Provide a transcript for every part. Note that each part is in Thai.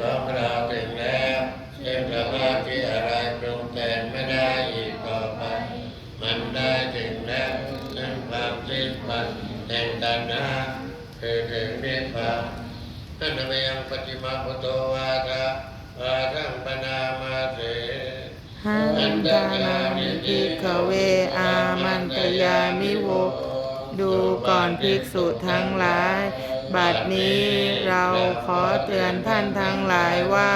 ของเราถึงแล้วซึ่งสภาพที่อะไรปรุงแต่งไม่ได้อีกต่อไป มันได้ถึงแล้วซึ่งความสิ้นไปแห่งตัณหาคือถึงนิพพานนั่นไม่ยังปฏิมาพุทโธวาทะวาทังปนามาเสหันตานามิภิกเวอามันตยามิโว ดูก่อนภิกษุทั้งหลาย บัดนี้เราขอเตือนท่านทั้งหลายว่า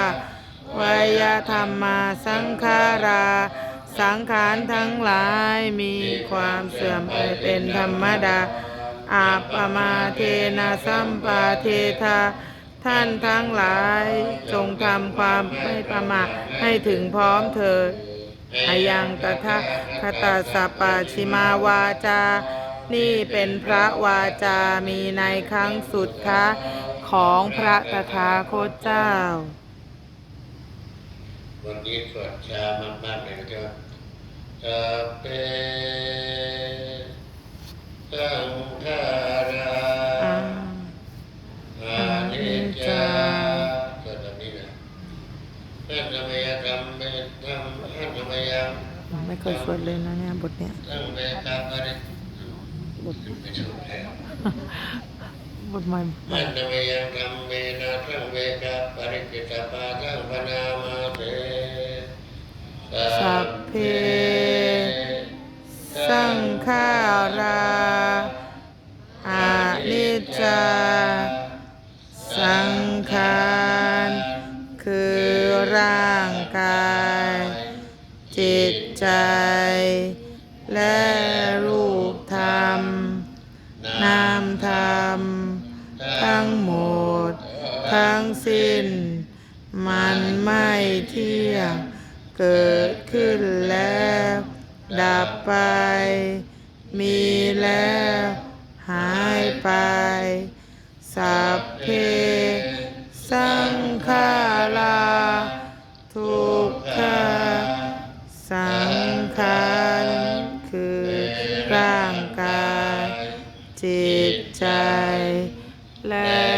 วยธรรมาสังขารา สังขารทั้งหลายมีความเสื่อมไปเป็นธรรมดา อาปมาเทนะสัมปาเทธาท่านทั้งหลายจงทำความไม่ประมาทให้ถึงพร้อมเถิดอายังตถาคตาสปปาชิมาวาจา นี่เป็นพระวาจามีในครั้งสุดท้ายของพระตถาคตเจ้า วันนี้สวดชามากๆเลยนะครับสัพเพสังขาราอานิจจาสวดแบบนี้นะท่านธรรมยธรรมเป็นธรรมท่านธรรมยังไม่เคยสวดเลยนะเนี่ยบทเนี้ยตั้งเวทาปริ บทบทใหม่ท่านธรรมยังธรรมเวนะทังเวทาปริกิตาปาทังพนามาเตสัพเพสังขาราอานิจจาสังขารคือร่างกาย จิตใจ และรูป สิ้น มันไม่เที่ยง เกิดขึ้นแล้ว ดับไป มีแล้ว หายไป สัพเพ สังขาราทุกขาสังขารคือร่างกาย จิตใจและ